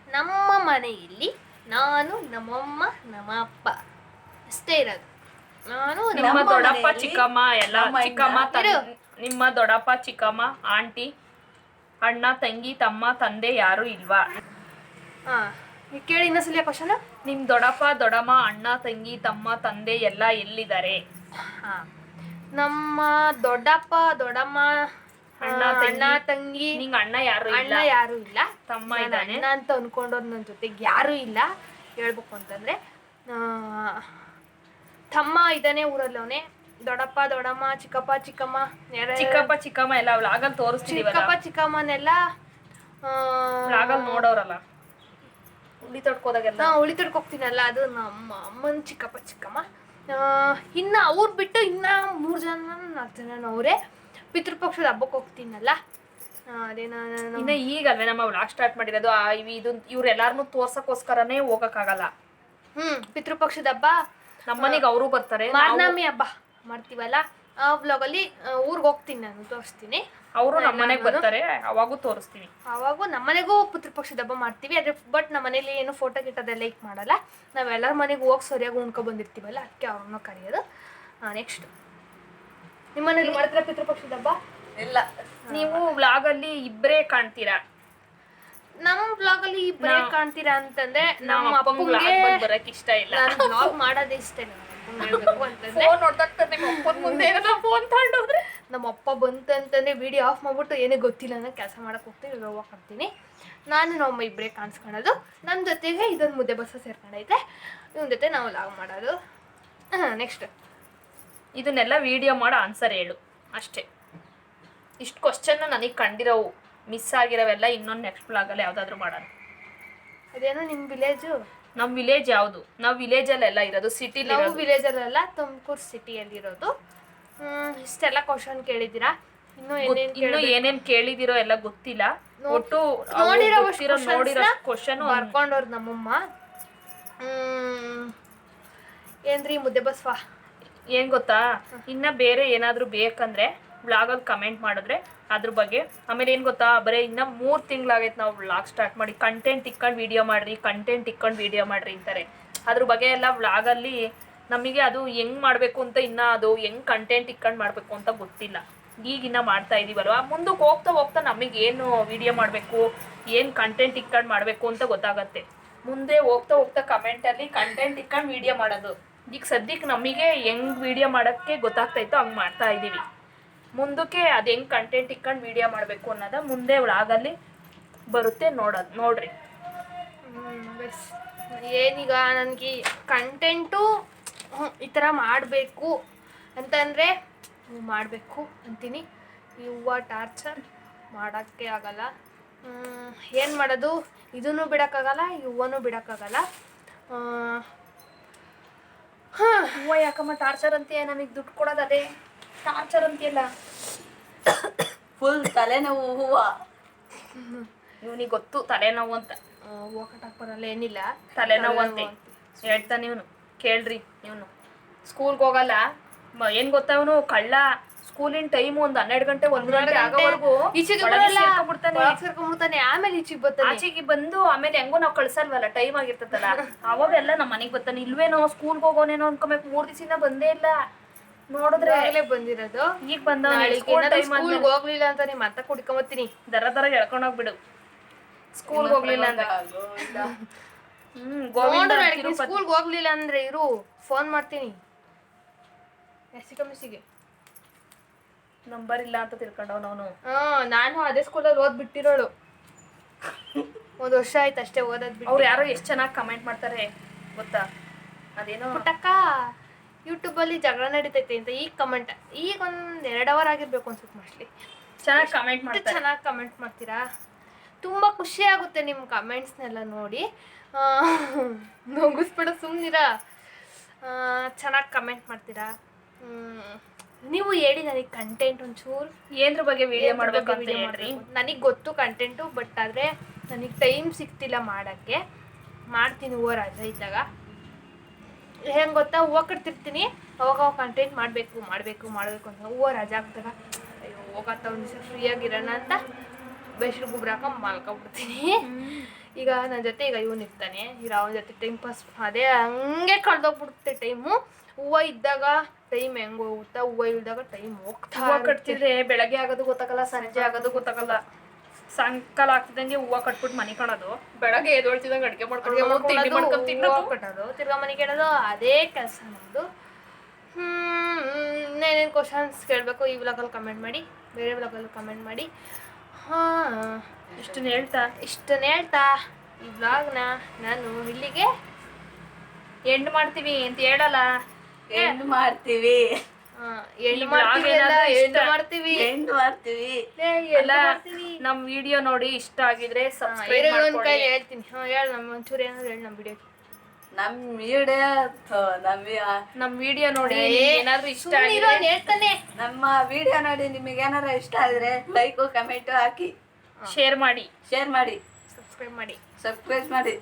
ನಮ್ಮ ಮನೆಯಲ್ಲಿ ನಾನು ನಮ್ಮಮ್ಮ ನಮ್ಮ ಅಪ್ಪ ಅಷ್ಟೇ ಇರೋದು. ನಾನು ನಿಮ್ಮ ನಮ್ಮ ದೊಡ್ಡಪ್ಪ ಮನೆಯಲ್ಲಿ ಚಿಕ್ಕಮ್ಮ ಎಲ್ಲ ನಮ್ಮ ಅಣ್ಣ. ಚಿಕ್ಕಮ್ಮ ತನ್- ಇರು. ನಿಮ್ಮ ದೊಡ್ಡಪ್ಪ ಚಿಕ್ಕಮ್ಮ ಆಂಟಿ ಅಣ್ಣ ತಂಗಿ ತಮ್ಮ ತಂದೆ ಯಾರು ಇಲ್ವಾ? ಹಾಂ. ಕೇಳಿ ಇನ್ನೊಂದ್ಸಲ ಕ್ವಶನ್ ನಿಮ್ ದೊಡ್ಡಪ್ಪ ದೊಡ್ಡಮ್ಮ ಅಣ್ಣ ತಂಗಿ ತಮ್ಮ ತಂದೆ ಎಲ್ಲ ಎಲ್ಲಿದ್ದಾರೆ? ಹಾ. ನಮ್ಮ ದೊಡ್ಡಪ್ಪ ದೊಡ್ಡಮ್ಮ ಅಣ್ಣ, ತಂಗಿ. ಅಣ್ಣ ತಂಗಿ. ನಿಂಗ್ ಅಣ್ಣ ಯಾರು ಅಣ್ಣ ಯಾರು ಇಲ್ಲ. ತಮ್ಮ ನಾನು ಇದ್ದಾನೆ? ಅಣ್ಣ ಅಂತ ಅನ್ಕೊಂಡೋದ್ ನನ್ನ ಜೊತೆಗೆ ಯಾರು ಇಲ್ಲ. ಹೇಳ್ಬೇಕು ಅಂತಂದ್ರೆ ಆ, ತಮ್ಮ ಇದ್ದಾನೆ ಊರಲ್ಲವನೇ ದೊಡ್ಡಪ್ಪ ದೊಡ್ಡಮ್ಮ ಚಿಕ್ಕಪ್ಪ ಚಿಕ್ಕಮ್ಮ ಯಾರ್ಯಾರು- ಚಿಕ್ಕಪ್ಪ ಚಿಕ್ಕಮ್ಮ ಎಲ್ಲ ಆಗಲ್ ತೋರಿಸ್ತಿದೀವಲ್ಲ? ಚಿಕ್ಕಪ್ಪ ಚಿಕ್ಕಮ್ಮನೆಲ್ಲ ಆ, ನೋಡೋರಲ್ಲ? ಉಳಿ ತೊಡ್ಕೋದಾಗೆಲ್ಲ. ನಾ ಉಳಿ ಹೋಗ್ತೀನಲ್ಲ ಅದು ನಮ್ಮ ಅಮ್ಮನ ಚಿಕ್ಕಪ್ಪ ಚಿಕ್ಕಮ್ಮ. ಇನ್ನ ಅವ್ರು ಬಿಟ್ಟು ಇನ್ನ ಮೂರು ಜನ ನಾಲ್ಕು ಜನ ಅವರೇ. ಪಿತೃಪಕ್ಷದ ಹಬ್ಬಕ್ಕೆ ಹೋಗ್ತೀನಲ್ಲ. ಇನ್ನ ಅದೇನೋ ಇನ್ನ ಈಗಲ್ವೇ ನಮ್ಮ ವ್ಲಾಗ್ ಸ್ಟಾರ್ಟ್ ಮಾಡಿರೋದು ಇದು ಇವ್ರೆಲ್ಲಾರನು ತೋರ್ಸಕ್ಕೋಸ್ಕರನೇ ಹೋಗಕ್ಕಾಗಲ್ಲ. ಹ್ಮ್ ಪಿತೃಪಕ್ಷದ ಹಬ್ಬ. ನಮ್ಮನೆಗೆ ಅವರು ಬರ್ತಾರೆ ಮಾರ್ನಾಮಿ ಹಬ್ಬ ಮಾಡ್ತೀವಲ್ಲ? ವ್ಲಾಗಲ್ಲಿ ಊರಿಗೆ ಹೋಗ್ತೀನಿ ನಾನು ತೋರಿಸ್ತೀನಿ. ಅವರು ನಮ್ಮ ಮನೆಗೆ ಬರ್ತಾರೆ ಅವಾಗೂ ತೋರಿಸ್ತೀನಿ. ಅವಾಗ ನಮ್ಮನೆಗೂ ಪಿತೃಪಕ್ಷದ ಹಬ್ಬ ಮಾಡ್ತೀವಿ ಅದ್ರ ಬಟ್ ನಮ್ಮ ಮನೇಲಿ ಏನು ಫೋಟೋ ಗಿಟ್ಟೋದೆಲ್ಲ ಲೈಕ್ ಮಾಡಲ್ಲ. ನಾವೆಲ್ಲರ ಮನೆಗೆ ಹೋಗಿ ಸರಿಯಾಗಿ ಉಣ್ಕೊ ಬಂದಿರ್ತೀವಲ್ಲ ಅದಕ್ಕೆ ಅವ್ರನ್ನ ಕರೆಯೋದು. ನೆಕ್ಸ್ಟ್ ನಿಮ್ಮ ಮನೇಲಿ ಮಾಡ್ತೀರಾ ಪಿತೃಪಕ್ಷದ ಹಬ್ಬ ಇಲ್ಲ. ನೀವು ವ್ಲಾಗಲ್ಲಿ ಇಬ್ಬರೇ ಕಾಣ್ತೀರಾ? ನಮ್ಮ ಬ್ಲಾಗಲ್ಲಿ ಇಬ್ಬರೇ ಕಾಣ್ತೀರಾ ಅಂತಂದ್ರೆ ನಮ್ಮ ಅಪ್ಪಂಗ್ ಅಪ್ಪಂಗೆ ವ್ಲಾಗ್ ಬರಕ್ ಇಷ್ಟ ಇಲ್ಲ. ನಾನು ಬ್ಲಾಗ್ ಮಾಡೋದೇ ಇಷ್ಟ ಇಲ್ಲ ಅಪ್ಪಂಗೆ ಹೇಳ್ಬೇಕು ಅಂತಂದ್ರೆ ಫೋನ್ ಅಪ್ಪನ ಮುಂದೆ ಫೋನ್ ತಗೊಂಡೋದ್ರೆ. ನಮ್ಮ ಅಪ್ಪ ಬಂತಂತಂದ್ರೆ ವಿಡಿಯೋ ಆಫ್ ಮಾಡ್ಬಿಟ್ಟು ಏನೇ ಗೊತ್ತಿಲ್ಲ ಅನ್ನೋ ಕೆಲಸ ಮಾಡಕ್ಕೆ ಹೋಗ್ತೀನಿ ಇವಾಗ ಹೋಗ್ತೀನಿ ನಾನು ನಮ್ಮ ಇಬ್ಬರೇ ಕಾಣಿಸ್ಕೊಳ್ಳೋದು ನನ್ನ ಜೊತೆಗೆ ಇದೊಂದು ಮುದ್ದೆ ಬಸ್ಸ ಸೇರ್ಕೊಂಡೈತೆ. ಇವನ ಜೊತೆ ನಾವು ಲಾಗ್ ಮಾಡೋದು. ನೆಕ್ಸ್ಟ್ ಇದನ್ನೆಲ್ಲ ವಿಡಿಯೋ ಮಾಡೋ ಆನ್ಸರ್ ಹೇಳು. ಅಷ್ಟೇ. ಇಷ್ಟು ಕ್ವಶನ್ ನನಗೆ ಕಂಡಿರೋವು. ಮಿಸ್ ಆಗಿರೋವೆಲ್ಲ ಇನ್ನೊಂದು ನೆಕ್ಸ್ಟ್ ಬ್ಲಾಗಲ್ಲಿ ಯಾವುದಾದ್ರೂ ಮಾಡೋಣ. ಅದೇನೋ ನಿಮ್ಮ ವಿಲೇಜು ನಮ್ ವಿಲೇಜ್ ಯಾವ್ದು? ನಾವ್ ವಿಲೇಜ್ ಅಲ್ಲೆಲ್ಲ ಇರೋದು ಸಿಟಿಲಿ ನಾವು ವಿಲೇಜಲ್ಲೆಲ್ಲ ತುಮಕೂರು ಸಿಟಿಯಲ್ಲಿರೋದು ಇಷ್ಟೆಲ್ಲ ಕ್ವಶನ್ ಕೇಳಿದ್ದೀರಾ? ಇನ್ನು ಏನೇನು ಇನ್ನು ಏನೇನ್ ಕೇಳಿದಿರೋ ಎಲ್ಲ ಗೊತ್ತಿಲ್ಲ. ಒಟ್ಟು ನೋಡಿರೋ ನೋಡಿರೋ ಕ್ವಶನ್ ಬರ್ಕೊಂಡವ್ರು ನಮ್ಮಮ್ಮ. ಏನ್ರಿ ಮುದ್ದೆ ಬಸ್ವಾ? ಏನ್ ಗೊತ್ತಾ? ಇನ್ನ ಬೇರೆ ಏನಾದ್ರೂ ಬೇಕಂದ್ರೆ ವ್ಲಾಗಲ್ಲಿ ಕಮೆಂಟ್ ಮಾಡಿದ್ರೆ ಅದ್ರ ಬಗ್ಗೆ. ಆಮೇಲೆ ಏನು ಗೊತ್ತಾ, ಬರೀ ಇನ್ನ ಮೂರ್ ತಿಂಗಳಾಗೈತೆ ನಾವು ವ್ಲಾಗ್ ಸ್ಟಾರ್ಟ್ ಮಾಡಿ. ಕಂಟೆಂಟ್ ಇಕ್ಕೊಂಡು ವಿಡಿಯೋ ಮಾಡ್ರಿ ಕಂಟೆಂಟ್ ಇಕ್ಕೊಂಡು ವಿಡಿಯೋ ಮಾಡ್ರಿ ಅಂತಾರೆ. ಅದ್ರ ಬಗ್ಗೆ ಎಲ್ಲ ವ್ಲಾಗಲ್ಲಿ ನಮಗೆ ಅದು ಹೆಂಗ್ ಮಾಡಬೇಕು ಅಂತ ಇನ್ನ ಅದು ಹೆಂಗ್ ಕಂಟೆಂಟ್ ಇಕ್ಕೊಂಡು ಮಾಡಬೇಕು ಅಂತ ಗೊತ್ತಿಲ್ಲ. ಈಗಿನ್ನ ಮಾಡ್ತಾ ಇದೀವಲ್ವ? ಮುಂದಕ್ಕೆ ಹೋಗ್ತಾ ಹೋಗ್ತಾ ನಮಗೆ ಏನು ವಿಡಿಯೋ ಮಾಡಬೇಕು, ಏನು ಕಂಟೆಂಟ್ ಇಕ್ಕೊಂಡು ಮಾಡಬೇಕು ಅಂತ ಗೊತ್ತಾಗತ್ತೆ. ಮುಂದೆ ಹೋಗ್ತಾ ಹೋಗ್ತಾ ಕಮೆಂಟಲ್ಲಿ ಕಂಟೆಂಟ್ ಇಕ್ಕೊಂಡು ವಿಡಿಯೋ ಮಾಡೋದು. ಈಗ ಸದ್ಯಕ್ಕೆ ನಮಗೆ ಹೆಂಗ್ ವಿಡಿಯೋ ಮಾಡೋಕ್ಕೆ ಗೊತ್ತಾಗ್ತಾಯಿತ್ತು ಹಂಗೆ ಮಾಡ್ತಾ ಇದ್ದೀವಿ ಮುಂದಕ್ಕೆ ಅದು ಹೆಂಗೆ ಕಂಟೆಂಟ್ ಇಕ್ಕೊಂಡು ವೀಡಿಯೋ ಮಾಡಬೇಕು ಅನ್ನೋದ ಮುಂದೆ ವ್ಲಾಗಲ್ಲಿ ಬರುತ್ತೆ ನೋಡೋದು ನೋಡ್ರಿ. ಬೆಸ್. ಏನೀಗ ನನಗೆ ಕಂಟೆಂಟು ಈ ಥರ ಮಾಡಬೇಕು ಅಂತಂದರೆ ಮಾಡಬೇಕು ಅಂತೀನಿ. ಈ ಹೂವು ಟಾರ್ಚರ್ ಮಾಡೋಕ್ಕೆ ಆಗಲ್ಲ. ಏನು ಮಾಡೋದು? ಇದನ್ನು ಬಿಡೋಕ್ಕಾಗಲ್ಲ ಈ ಹೂವನೂ ಬಿಡೋಕ್ಕಾಗಲ್ಲ ಹಾಂ. ಹೂವ ಯಾಕಮ್ಮ ಟಾರ್ಚರ್ ಅಂತೀಯ? ನಮಗೆ ದುಡ್ಡು ಕೊಡೋದು ಅದೇ. ಟಾರ್ಚರ್ ಅಂತೀಯಲ್ಲ? ಫುಲ್ ತಲೆನೋವು ಹೂವ. ಇವನಿಗೆ ಗೊತ್ತು ತಲೆನೋವು ಅಂತ. ಹೂವು ಕಟ್ಟಕ್ಕೆ ಬರಲ್ಲ ಏನಿಲ್ಲ. ತಲೆನೋವು ಅಂತ. ಹೇಳ್ತಾನೆ ಇವನು. ಕೇಳ್ರಿ ಇವನು. ಸ್ಕೂಲ್ಗೆ ಹೋಗಲ್ಲ. ಏನ್ ಗೊತ್ತವನು ಕಳ್ಳ ಸ್ಕೂಲಿನ ಟೈಮ್ ಒಂದ್ ಹನ್ನೆರಡು ಗಂಟೆ ಒಂದ್ ಗಂಟೆ ಆಗೋವರೆಗೂ ಈಚೆಗೆ. ಒಳಗ್ ಆಮೇಲೆ ಈಚೆಗೆ ಬರ್ತಾನೆ. ಆಚೆಗೆ ಬಂದು ಆಮೇಲೆ ಹೆಂಗೋ ನಾವು ಕಳ್ಸಲ್ವಲ್ಲ ಟೈಮ್ ಆಗಿರ್ತದಲ್ಲ. ಅವಾಗೆಲ್ಲ ನಮ್ಮ ಮನೆಗೆ ಬರ್ತಾನೆ. ಇಲ್ವೇನೋ ಸ್ಕೂಲ್ಗೆ ಹೋಗೋನೇನೋ ಅನ್ಕೊಂಬೇಕು ಮೂರ್ ದಿವಸ ಬಂದೇ ಇಲ್ಲ. ನೋಡಿದ್ರೆ ಬಂದಿರೋದು. ಈಗ ಸ್ಕೂಲ್ ಸ್ಕೂಲ್ಗೆ ಹೋಗ್ಲಿಲ್ಲ ಅಂತ ನಿಮ್ಮ ಮತ್ತೆ ಕುಡ್ಕೊಂಬತ್ತೀನಿ. ದರ ದರ ಎಳ್ಕೊಂಡ್ ಹೋಗ್ಬಿಡು. ಸ್ಕೂಲ್ಗೆ ಹೋಗ್ಲಿಲ್ಲ ಅಂದ್ರೆ. ಹ್ಮ್ ಗೋವಿಂದ ಸ್ಕೂಲ್ಗೆ ಹೋಗ್ಲಿಲ್ಲ ಅಂದ್ರೆ ಇರು ಫೋನ್ ಮಾಡ್ತೀನಿ. ಎಸ್ಸಿ ಕಮಿಸಿಗೆ. ನಂಬರ್ ಇಲ್ಲ ಅಂತ ತಿಳ್ಕೊಂಡವ್ ಅವನು. ಹಾ ನಾನು ಅದೇ ಸ್ಕೂಲಲ್ಲಿ ಓದ್ ಬಿಟ್ಟಿರೋಳು. ಒಂದ್ ವರ್ಷ ಆಯ್ತು ಅಷ್ಟೇ ಓದೋದ್ ಅವ್ರು ಯಾರೋ ಎಷ್ಟ್ ಚೆನ್ನಾಗಿ ಕಮೆಂಟ್ ಮಾಡ್ತಾರೆ ಗೊತ್ತಾ? ಅದೇನೋ ಪುಟ್ಟಕ್ಕ. ಯೂಟ್ಯೂಬಲ್ಲಿ ಜಗಳ ನಡೀತೈತೆ ಅಂತ ಈಗ ಕಮೆಂಟ್ ಈಗ ಒಂದು ಎರಡು ಅವರ್ ಆಗಿರ್ಬೇಕು ಅನ್ಸುತ್ತೆ ಮೋಸ್ಟ್ಲಿ. ಚೆನ್ನಾಗಿ ಕಮೆಂಟ್ ಮಾಡ್ತೀರಾ. ಚೆನ್ನಾಗಿ ಕಮೆಂಟ್ ಮಾಡ್ತೀರಾ? ತುಂಬ ಖುಷಿ ಆಗುತ್ತೆ ನಿಮ್ಮ ಕಮೆಂಟ್ಸ್ನೆಲ್ಲ ನೋಡಿ. ನೋಗಿಸ್ಬಿಡ ಸುಮ್ಮನಿರ ಚೆನ್ನಾಗಿ ಕಮೆಂಟ್ ಮಾಡ್ತೀರಾ? ನೀವು ಹೇಳಿ ನನಗೆ ಕಂಟೆಂಟ್ ಒಂಚೂರು ಏನ್ರ ಬಗ್ಗೆ ವಿಡಿಯೋ ಮಾಡಬೇಕು ಅಂತ ಹೇಳ್ರಿ. ನನಗೆ ಗೊತ್ತು ಕಂಟೆಂಟು ಬಟ್ ಆದರೆ ನನಗೆ ಟೈಮ್ ಸಿಗ್ತಿಲ್ಲ ಮಾಡೋಕ್ಕೆ. ಮಾಡ್ತೀನಿ ಓ ರಜೆ ಇದ್ದಾಗ. ಹೆಂಗೆ ಗೊತ್ತಾ? ಹೂವ ಕಟ್ತಿರ್ತೀನಿ. ಅವಾಗ ಅವಾಗ ಕಂಟೆಂಟ್ ಮಾಡಬೇಕು ಮಾಡಬೇಕು ಮಾಡಬೇಕು ಅಂತ. ಹೂವ ರಜೆ ಆಗ್ತದ. ಅಯ್ಯೋ ಹೋಗತ್ತ ಒಂದು ದಿವಸ ಫ್ರೀಯಾಗಿರೋಣ ಅಂತ ಬೆಶ್ರು ಗೊಬ್ಬರ ಹಾಕೊಂಡು ಮಲ್ಕೊಬಿಡ್ತೀನಿ. ಈಗ ನನ್ನ ಜೊತೆ ಈಗ ಇವನು ಇರ್ತಾನೆ. ಈಗ ಅವನ ಜೊತೆ ಟೈಮ್ ಪಾಸ್ ಅದೇ ಹಂಗೆ ಕಳ್ದೋಗ್ಬಿಡುತ್ತೆ ಟೈಮು ಹೂವು ಇದ್ದಾಗ ಟೈಮ್ ಹೆಂಗೆ ಹೋಗುತ್ತಾ? ಹೂವ ಇಲ್ದಾಗ ಟೈಮ್ ಹೋಗ್ತಾ. ಕಟ್ತಿದ್ರೆ ಬೆಳಗ್ಗೆ ಆಗೋದು ಗೊತ್ತಾಗಲ್ಲ ಸಂಜೆ ಆಗೋದು ಗೊತ್ತಾಗಲ್ಲ. ಸಾಯಂಕಾಲ ಆಗ್ತಿದಂಗೆ ಹೂವು ಕಟ್ಬಿಟ್ಟು ಮನೆ ಕಾಣೋದು. ಬೆಳಗ್ಗೆ ಎದ್ದೊಳ್ತಿದಂಗೆ ಅಡುಗೆ ಮಾಡ್ಕೊಂಡು ತಿಂಡಿ ಮಾಡ್ಕೊಂಡು ತಿನ್ನೋದು ಕಟ್ಟೋದು. ತಿರ್ಗಾ ಮನೆ ಕೇಳೋದು ಅದೇ ಕೆಲಸ ನಮ್ಮದು ಹ್ಮ್ ಇನ್ನೇನೇನು ಕ್ವಶನ್ಸ್ ಕೇಳಬೇಕು? ಈ ವ್ಲಾಗಲ್ಲಿ ಕಮೆಂಟ್ ಮಾಡಿ ಬೇರೆ ವ್ಲಾಗಲ್ಲಿ ಕಮೆಂಟ್ ಮಾಡಿ. ಹಾಂ ಇಷ್ಟನ್ನ ಹೇಳ್ತಾ ಇಷ್ಟನ್ನ ಹೇಳ್ತಾ. ಈ ವ್ಲಾಗ್ನ ನಾನು ಇಲ್ಲಿಗೆ ಎಂಡ್ ಮಾಡ್ತೀವಿ ಅಂತ ಹೇಳಲ್ಲ. ಎಂಡ್ ಮಾಡ್ತೀವಿ. vlog ಮಾಡ್ತೀವಿ ಅಲ್ಲ, ಏನಾದ್ರು ಮಾಡ್ತೀವಿ. ಎಂಡ್ ಮಾಡ್ತೀವಿ. ಲೇ, end ಎಲ್ಲ ಮಾಡ್ತೀವಿ. ನಮ್ ವಿಡಿಯೋ ನೋಡಿ ಇಷ್ಟ ಆಗಿದ್ರೆ ಸಬ್ಸ್ಕ್ರೈಬ್ ಮಾಡ್ಕೊಳ್ಳಿ. ಹೇಳ್ತೀನಿ. ಹಾ ಹೇಳು ನಮ್ಮ ಒಂಚೂರು ಏನಾದ್ರು ಹೇಳಿ ನಮ್ಮ ವಿಡಿಯೋ ನಮ್ ವಿಡಿಯೋ ನಮ್ಮ ನಮ್ ವಿಡಿಯೋ ನೋಡಿ ಏನಾದ್ರು ಇಷ್ಟ ಆಗಿದ್ರೆ. ಹೇಳ್ತಾನೆ. ನಮ್ಮ ವಿಡಿಯೋ ನೋಡಿ ನಿಮಗೆ ಏನಾರ ಇಷ್ಟ ಆದ್ರೆ ಲೈಕ್ ಕಮೆಂಟ್ ಹಾಕಿ. ಶೇರ್ ಮಾಡಿ. ಶೇರ್ ಮಾಡಿ. ಸಬ್ಸ್ಕ್ರೈಬ್ ಮಾಡಿ. ಸಬ್ಸ್ಕ್ರೈಬ್ ಮಾಡಿ.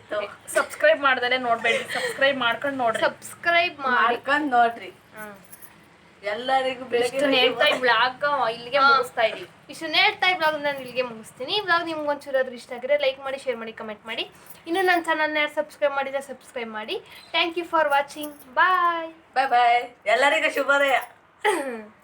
ಸಬ್ಸ್ಕ್ರೈಬ್ ಮಾಡ್ದಲೆ ನೋಡ್ಬೇಡಿ. ಸಬ್ಸ್ಕ್ರೈಬ್ ಮಾಡ್ಕೊಂಡು ನೋಡ್ರಿ. ಸಬ್ಸ್ಕ್ರೈಬ್ ಮಾಡ್ಕೊಂಡು ನೋಡ್ರಿ. ಎಲ್ಲರಿಗೂ ಇಷ್ಟನ್ನ ಹೇಳ್ತಾ ಈ ಬ್ಲಾಗ್ ಇಲ್ಲಿಗೆ ಮುಗಿಸ್ತಾ ಇದೀವಿ. ಇಷ್ಟನ್ನ ಹೇಳ್ತಾ ಈ ಬ್ಲಾಗ್ ನಾನು ಇಲ್ಲಿಗೆ ಮುಗಿಸ್ತೀನಿ. ಈ ಬ್ಲಾಗ್ ನಿಮ್ಗೆ ಒಂಚೂರು ಆದ್ರೂ ಇಷ್ಟ ಆಗಿದ್ರೆ ಲೈಕ್ ಮಾಡಿ ಶೇರ್ ಮಾಡಿ ಕಮೆಂಟ್ ಮಾಡಿ. ಇನ್ನು ನನ್ನ ಚಾನಲ್ನ ಯಾರು ಸಬ್ಸ್ಕ್ರೈಬ್ ಮಾಡಿದ್ರೆ ಸಬ್ಸ್ಕ್ರೈಬ್ ಮಾಡಿ. Thank you for watching bye bye bye ಎಲ್ಲರಿಗೂ ಶುಭೋದಯ.